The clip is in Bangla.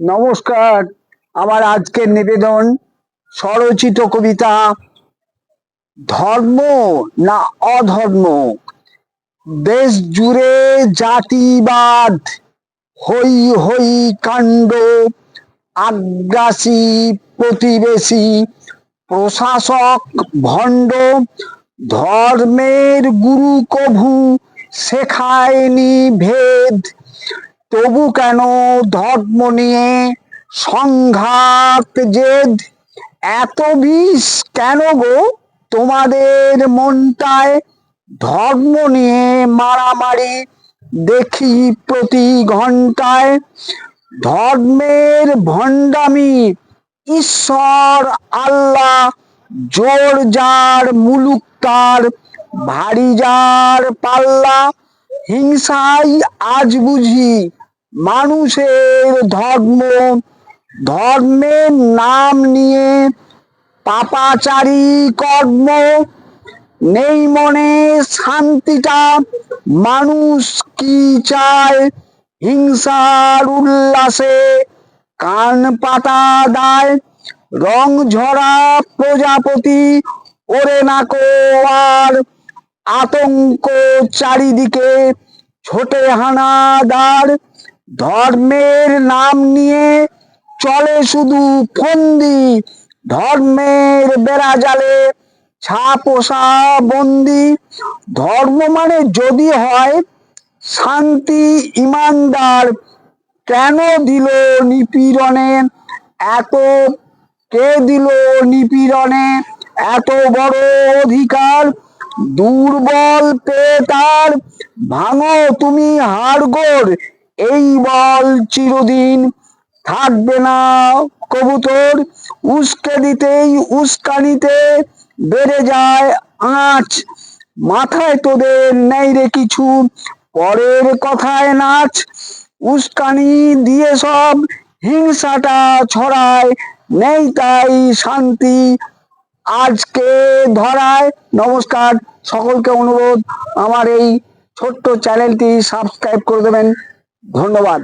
নমস্কার। আমার আজকের নিবেদন, স্বরচিত কবিতা, ধর্ম না অধর্ম? দেশ জুড়ে জাতিবাদ হই হই কাণ্ড, আগ্রাসী প্রতিবেশী, প্রশাসক ভণ্ড, ধর্মের গুরু কভু, শেখায়নি ভেদ। তবু কেন ধর্ম নিয়ে সংঘাত জেদ? এত বিষ কেন গো তোমাদের মনটায় ধর্ম নিয়ে মারামারি? দেখি প্রতি ঘন্টায় ধর্মের ভণ্ডামি। ঈশ্বর, আল্লাহ, জোর যার, মুলুক তার, ভারী যার, পাল্লা, হিংসাই আজ বুঝি। মানুষের ধর্ম, ধর্মের নাম নিয়ে পাপাচারী কর্ম। নেই মনে শান্তিটা, মানুষ কি চায় হিংসার উল্লাসে? কান পাতা দায়, রং ঝরা প্রজাপতি, ওরে নাকো আর আতঙ্ক চারিদিকে ছোটে হানাদার। ধর্মের নাম নিয়ে চলে শুধু ফন্দি। ধর্মের বেড়া জালে ছাপোষা বন্দি। ধর্ম মানে যদি হয়, শান্তি ইমানদার কেন দিল নিপীড়নে? এত কে দিল নিপীড়নে? এত বড় অধিকার দুর্বল পেয়ে তার ভাঙো তুমি হাড়গোড়। এই বল চিরদিন থাকবে না কবুতর। উস্কে দিতেই উস্কানিতে বেড়ে যায় আঁচ। মাথায় তোদের নেই রে কিছু, পরের কথায় নাচ। উস্কানি দিয়ে সব হিংসাটা ছড়ায়, নেই তাই শান্তি আজকে ধরায়। নমস্কার, সকলকে অনুরোধ, আমার এই ছোট্ট চ্যানেলটি সাবস্ক্রাইব করে দেবেন। ধন্যবাদ।